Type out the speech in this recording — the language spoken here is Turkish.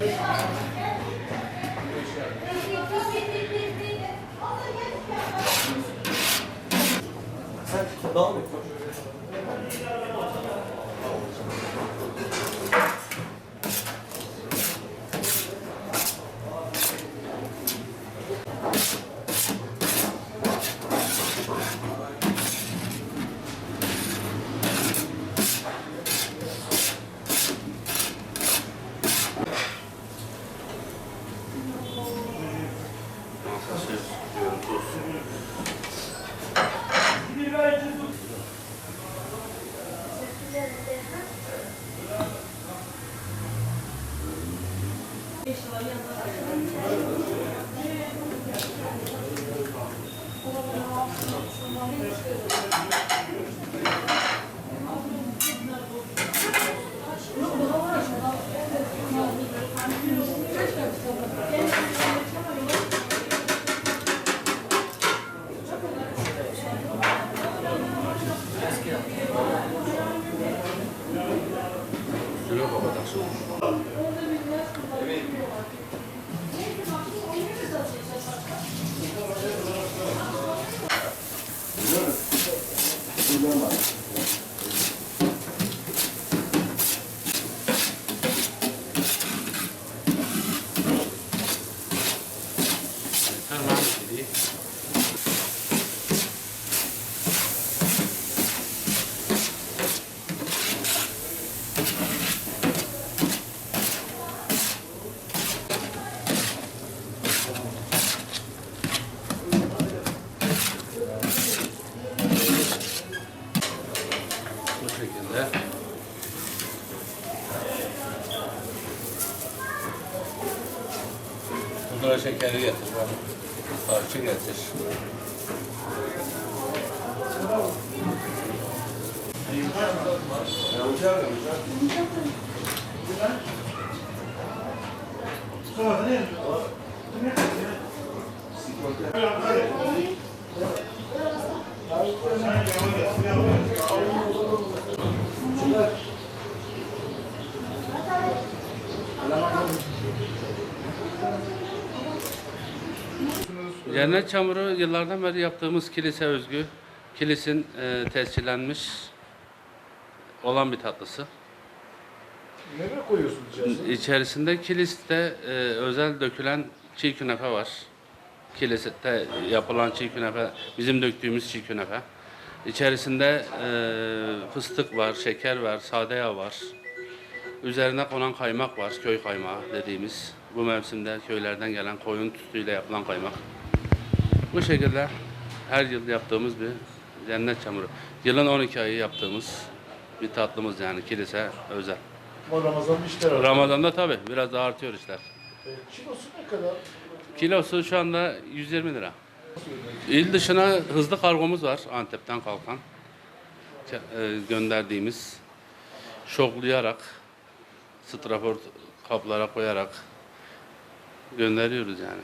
Sen dalmıyor. Kapataksın. Tamam, şimdi. Bu şekilde. Bunlara şekeri getir. Tarçın getir. Cennet çamuru yıllardan beri yaptığımız kilise özgü. Kilisin e, tescillenmiş olan bir tatlısı. Neler koyuyorsunuz içerisine? İçerisinde kiliste e, özel dökülen çiğ künefe var. Kiliste yapılan çiğ künefe, bizim döktüğümüz çiğ künefe. İçerisinde e, fıstık var, şeker var, sade yağ var. Üzerine konan kaymak var, köy kaymağı dediğimiz. Bu mevsimde köylerden gelen koyun sütüyle yapılan kaymak. Bu şekilde her yıl yaptığımız bir cennet çamuru. Yılın 12 ayı yaptığımız bir tatlımız yani kilise özel. Ama Ramazan'ın işler var. Ramazan'da tabii biraz daha artıyor işler. E, kilosu ne kadar? Kilosu şu anda 120 lira. İl dışına hızlı kargomuz var Antep'ten kalkan. E, gönderdiğimiz şoklayarak, strafor kaplara koyarak gönderiyoruz yani.